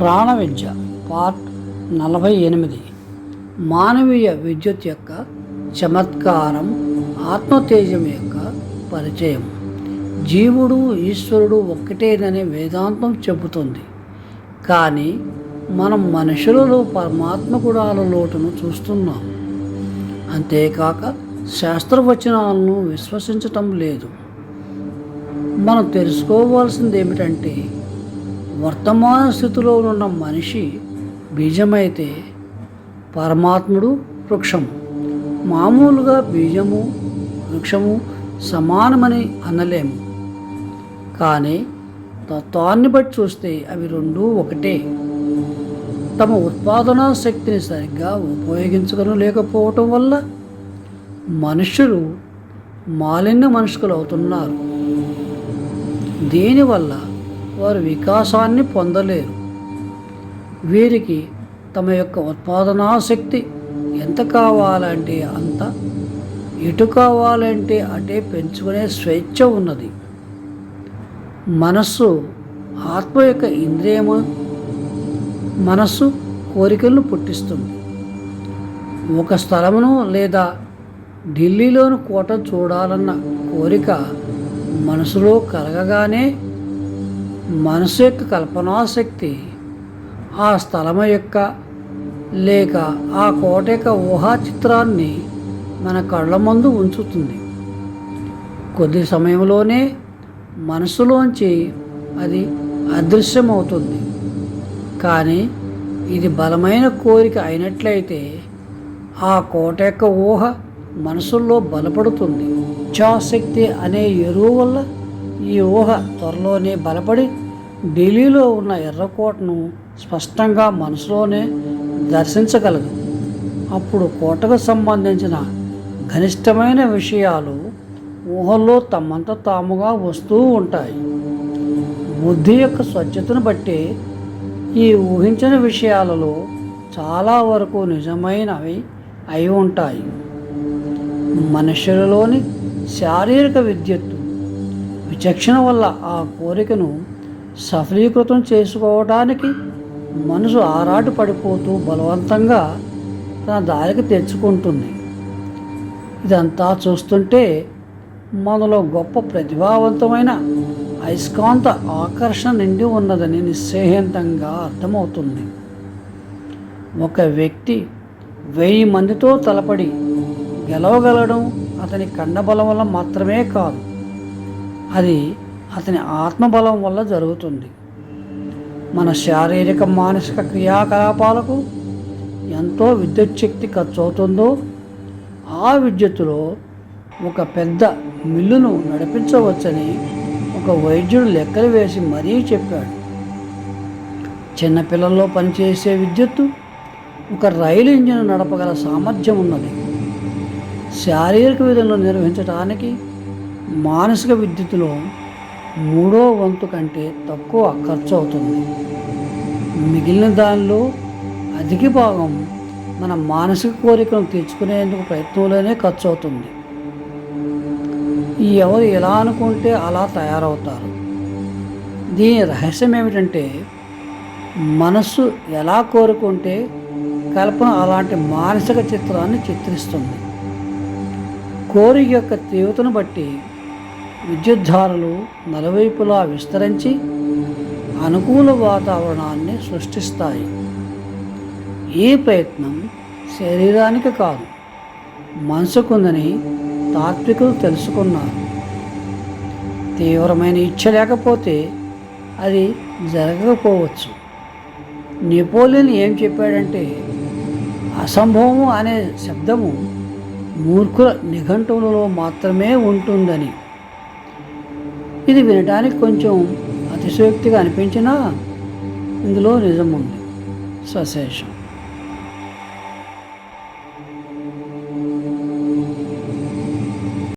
ప్రాణ విద్య పార్ట్ నలభై ఎనిమిది. మానవీయ విద్యుత్ యొక్క చమత్కారం ఆత్మతేజం యొక్క పరిచయం. జీవుడు ఈశ్వరుడు ఒక్కటేనని వేదాంతం చెబుతుంది. కానీ మనం మనుషులలో పరమాత్మ గుణాల లోటును చూస్తున్నాం. అంతేకాక శాస్త్రవచనాలను విశ్వసించటం లేదు. మనం తెలుసుకోవాల్సింది ఏమిటంటే వర్తమాన స్థితిలో ఉన్న మనిషి బీజమైతే పరమాత్ముడు వృక్షము. మామూలుగా బీజము వృక్షము సమానమని అనలేము. కానీ తత్వాన్ని బట్టి చూస్తే అవి రెండూ ఒకటే. తమ ఉత్పాదన శక్తిని సరిగ్గా ఉపయోగించుకొని లేకపోవటం వల్ల మనుషులు మాలిన్య మనుషులు అవుతున్నారు దీనివల్ల వారు వికాసాన్ని పొందలేరు. వీరికి తమ యొక్క ఉత్పాదనా శక్తి ఎంత కావాలంటే అంత ఎటు కావాలంటే అటే పెంచుకునే స్వేచ్ఛ ఉన్నది. మనస్సు ఆత్మ యొక్క ఇంద్రియము మనస్సు కోరికలను పుట్టిస్తుంది. ఒక స్థలమును లేదా ఢిల్లీలోని కోట చూడాలన్న కోరిక మనసులో కలగగానే మనసు యొక్క కల్పనాశక్తి ఆ స్థలము యొక్క లేక ఆ కోట యొక్క ఊహా చిత్రాన్ని మన కళ్ళ ముందు ఉంచుతుంది. కొద్ది సమయంలోనే మనసులోంచి అది అదృశ్యమవుతుంది. కానీ ఇది బలమైన కోరిక అయినట్లయితే ఆ కోట యొక్క ఊహ మనసుల్లో బలపడుతుంది. ఇచ్ఛాశక్తి అనే ఎరువు వల్ల ఈ ఊహ త్వరలోనే బలపడి ఢిల్లీలో ఉన్న ఎర్రకోటను స్పష్టంగా మనసులోనే దర్శించగలదు. అప్పుడు కోటకు సంబంధించిన ఘనిష్టమైన విషయాలు ఊహల్లో తమంత తాముగా వస్తూ ఉంటాయి. బుద్ధి యొక్క స్వచ్ఛతను బట్టి ఈ ఊహించిన విషయాలలో చాలా వరకు నిజమైనవి అయి ఉంటాయి. మనుషులలోని శారీరక విద్యుత్తు విచక్షణ వల్ల ఆ కోరికను సఫలీకృతం చేసుకోవడానికి మనసు ఆరాటు పడిపోతూ బలవంతంగా తన దారికి తెచ్చుకుంటుంది ఇదంతా చూస్తుంటే మనలో గొప్ప ప్రతిభావంతమైన అయస్కాంత ఆకర్షణ నిండి ఉన్నదని నిస్సందేహంగా అర్థమవుతుంది. ఒక వ్యక్తి వెయ్యి మందితో తలపడి గెలవగలడం అతని కండబలం వల్ల మాత్రమే కాదు. అది అతని ఆత్మబలం వల్ల జరుగుతుంది. మన శారీరక మానసిక క్రియాకలాపాలకు ఎంతో విద్యుత్ శక్తి ఖర్చు అవుతుందో ఆ విద్యుత్తులో ఒక పెద్ద మిల్లును నడిపించవచ్చని ఒక వైద్యుడు లెక్కలు వేసి మరీ చెప్పాడు. చిన్నపిల్లల్లో పనిచేసే విద్యుత్తు ఒక రైలు ఇంజిన్ నడపగల సామర్థ్యం ఉన్నది. శారీరక విధులను నిర్వహించడానికి మానసిక విద్యుత్తులో మూడో వంతు కంటే తక్కువ ఖర్చు అవుతుంది. మిగిలిన దానిలో అధిక భాగం మన మానసిక కోరికను తీర్చుకునేందుకు ప్రయత్నంలోనే ఖర్చు అవుతుంది. ఎవరు ఎలా అనుకుంటే అలా తయారవుతారు? దీని రహస్యం ఏమిటంటే మనస్సు ఎలా కోరుకుంటే కల్పన అలాంటి మానసిక చిత్రాన్ని చిత్రిస్తుంది. కోరిక యొక్క తీవ్రతను బట్టి విద్యుద్ధారలు నలువైపులా విస్తరించి అనుకూల వాతావరణాన్ని సృష్టిస్తాయి. ఈ ప్రయత్నం శరీరానికి కాదు మనసుకుందని తాత్వికులు తెలుసుకున్నారు. తీవ్రమైన ఇచ్చ లేకపోతే అది జరగకపోవచ్చు. నెపోలియన్ ఏం చెప్పాడంటే అసంభవము అనే శబ్దము మూర్ఖుల నిఘంటువులలో మాత్రమే ఉంటుందని. ఇది వినడానికి కొంచెం అతిశయోక్తిగా అనిపించినా ఇందులో నిజం ఉంది. సశేషం.